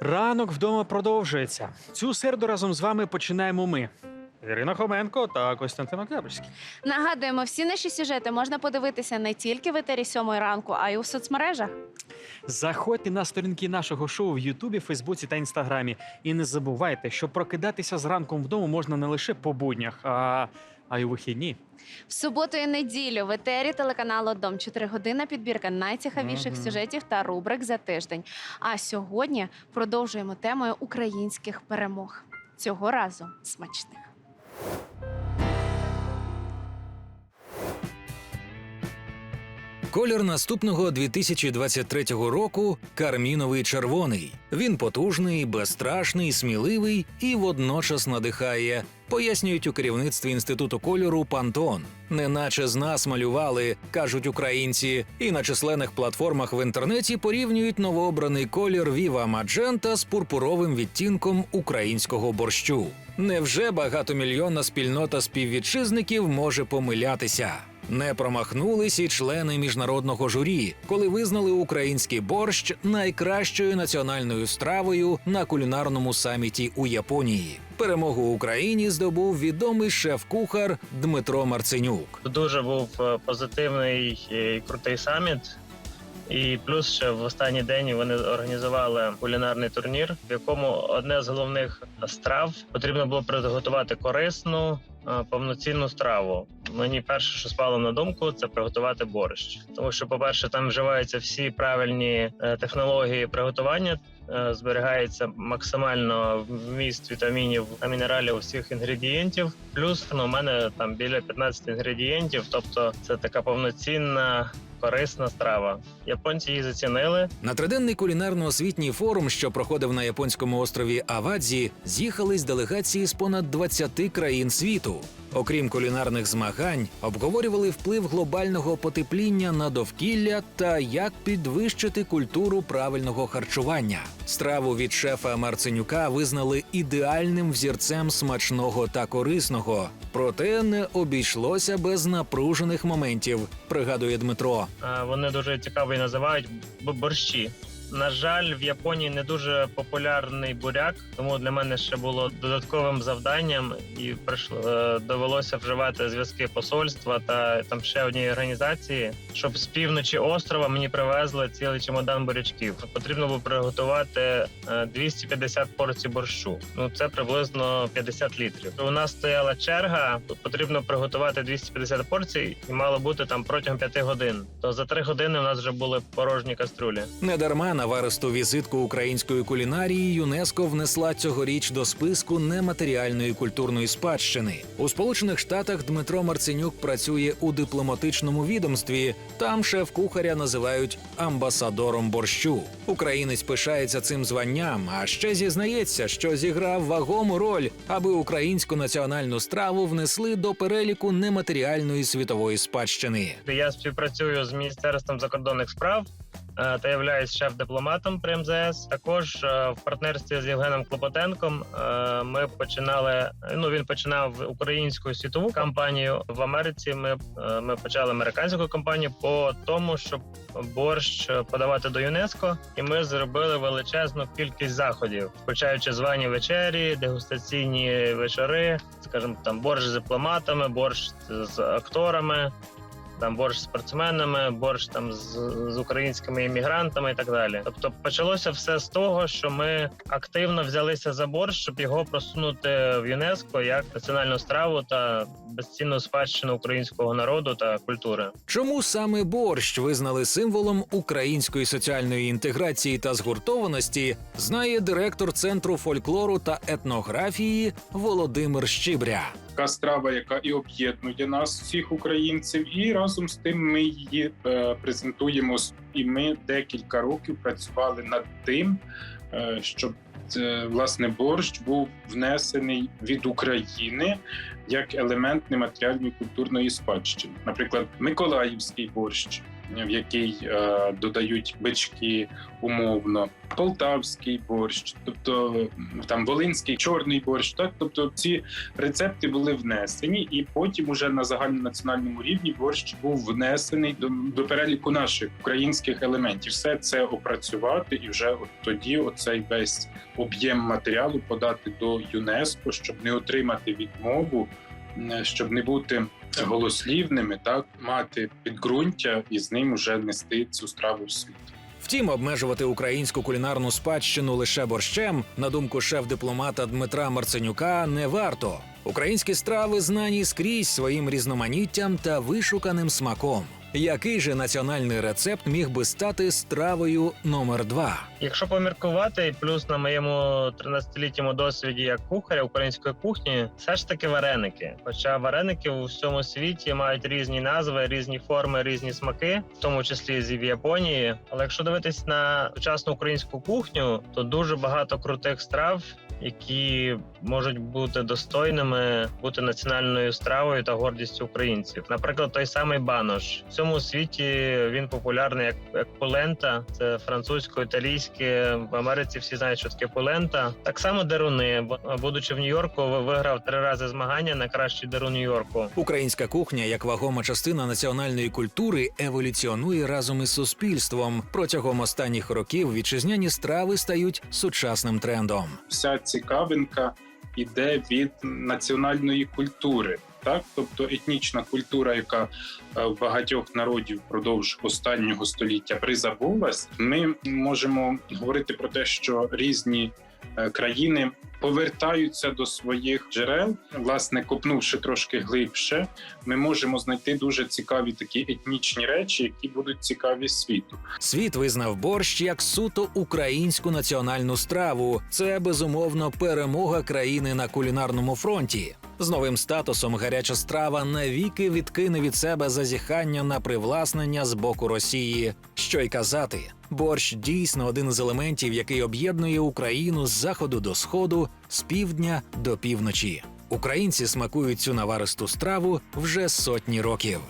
Ранок вдома продовжується. Цю середу разом з вами починаємо ми. Ірина Хоменко та Костянтин Октябрьський. Нагадуємо, всі наші сюжети можна подивитися не тільки в етері сьомої ранку, а й у соцмережах. Заходьте на сторінки нашого шоу в Ютубі, Фейсбуці та Інстаграмі. І не забувайте, що прокидатися зранком вдома можна не лише по буднях, а, а й у вихідні. В суботу і неділю в етері телеканалу Дом 4 година підбірка найцікавіших Мгм. сюжетів та рубрик за тиждень. А сьогодні продовжуємо темою українських перемог. Цього разу смачних. Колір наступного 2023 року карміновий червоний. Він потужний, безстрашний, сміливий і водночас надихає. Пояснюють у керівництві інституту кольору Пантон. Неначе з нас малювали, кажуть українці, і на численних платформах в інтернеті порівнюють новообраний колір Viva Magenta з пурпуровим відтінком українського борщу. Невже багатомільйонна спільнота співвітчизників може помилятися? Не промахнулись і члени міжнародного журі, коли визнали український борщ найкращою національною стравою на кулінарному саміті у Японії. Перемогу Україні здобув відомий шеф-кухар Дмитро Марценюк. Дуже був е, позитивний і крутий саміт. І плюс ще в останній день вони організували кулінарний турнір, в якому одне з головних страв потрібно було приготувати корисну, е, повноцінну страву. Мені перше, що спало на думку, це приготувати борщ. Тому що, по-перше, там вживаються всі правильні е, технології приготування. е, Зберігається максимально вміст вітамінів та мінералів усіх інгредієнтів. Плюс ну, у мене там біля 15 інгредієнтів, тобто це така повноцінна корисна страва. Японці її зацінили. На триденний кулінарно-освітній форум, що проходив на японському острові Авадзі, з'їхались делегації з понад 20 країн світу. Окрім кулінарних змагань, обговорювали вплив глобального потепління на довкілля та як підвищити культуру правильного харчування. Страву від шефа Марценюка визнали ідеальним взірцем смачного та корисного. Проте не обійшлося без напружених моментів, пригадує Дмитро. Е, Вони дуже цікаво називають борщі. На жаль, в Японії не дуже популярний буряк, тому для мене ще було додатковим завданням, і прийшло е, довелося вживати зв'язки посольства та там ще однієї організації, щоб з півночі острова мені привезли цілий чемодан бурячків. Потрібно було приготувати е, 250 порцій борщу. Ну це приблизно 50 літрів. У нас стояла черга. Потрібно приготувати 250 порцій, і мало бути там протягом 5 годин. То за 3 години у нас вже були порожні каструлі. Недарма на варисту візитку української кулінарії ЮНЕСКО внесла цьогоріч до списку нематеріальної культурної спадщини. У Сполучених Штатах Дмитро Марценюк працює у дипломатичному відомстві. Там шеф-кухаря називають амбасадором борщу. Українець пишається цим званням, а ще зізнається, що зіграв вагому роль, аби українську національну страву внесли до переліку нематеріальної світової спадщини. Я співпрацюю з міністерством закордонних справ та являюсь шеф-дипломатом при МЗС. Також е, в партнерстві з Євгеном Клопотенком е, ми починали. Ну він починав українську світову кампанію в Америці. Ми, е, ми почали американську кампанію по тому, щоб борщ подавати до ЮНЕСКО, і ми зробили величезну кількість заходів, включаючи звані вечері, дегустаційні вечори, скажімо, там борщ з дипломатами, борщ з акторами там борщ з спортсменами, борщ там з, з українськими іммігрантами і так далі. Тобто почалося все з того, що ми активно взялися за борщ, щоб його просунути в ЮНЕСКО як національну страву та безцінну спадщину українського народу та культури. Чому саме борщ визнали символом української соціальної інтеграції та згуртованості, знає директор центру фольклору та етнографії Володимир Щибря. Така страва, яка і об'єднує нас, всіх українців, і разом з тим ми її е, презентуємо. І ми декілька років працювали над тим, е, щоб е, власне борщ був внесений від України як елемент нематеріальної культурної спадщини. Наприклад, Миколаївський борщ. В який е, додають бички умовно, полтавський борщ, тобто там волинський чорний борщ. Так, тобто ці рецепти були внесені, і потім уже на загальнонаціональному рівні борщ був внесений до, до переліку наших українських елементів. Все це опрацювати, і вже от тоді оцей весь об'єм матеріалу подати до ЮНЕСКО, щоб не отримати відмову, щоб не бути голослівними, так мати підґрунтя і з ним уже нести цю страву в світ. Втім, обмежувати українську кулінарну спадщину лише борщем, на думку шеф-дипломата Дмитра Марценюка, не варто. Українські страви знані скрізь своїм різноманіттям та вишуканим смаком. Який же національний рецепт міг би стати стравою номер два? Якщо поміркувати, плюс на моєму 13-літньому досвіді як кухаря української кухні, все ж таки вареники. Хоча вареники у всьому світі мають різні назви, різні форми, різні смаки, в тому числі і в Японії. Але якщо дивитись на сучасну українську кухню, то дуже багато крутих страв. Які можуть бути достойними бути національною стравою та гордістю українців, наприклад, той самий банош в цьому світі він популярний як, як полента, це французько-італійське. В Америці всі знають, що таке полента. Так само деруни. Бо, Будучи в Нью-Йорку, виграв три рази змагання на кращий дерун Нью-Йорку. Українська кухня, як вагома частина національної культури, еволюціонує разом із суспільством. Протягом останніх років вітчизняні страви стають сучасним трендом. Вся цікавинка йде від національної культури. Так, тобто етнічна культура, яка е, в багатьох народів впродовж останнього століття призабулась, ми можемо говорити про те, що різні е, країни повертаються до своїх джерел, власне, копнувши трошки глибше, ми можемо знайти дуже цікаві такі етнічні речі, які будуть цікаві світу. Світ визнав борщ як суто українську національну страву. Це безумовно перемога країни на кулінарному фронті. З новим статусом гаряча страва навіки відкине від себе зазіхання на привласнення з боку Росії. Що й казати, борщ дійсно один з елементів, який об'єднує Україну з заходу до сходу, з півдня до півночі. Українці смакують цю наваристу страву вже сотні років.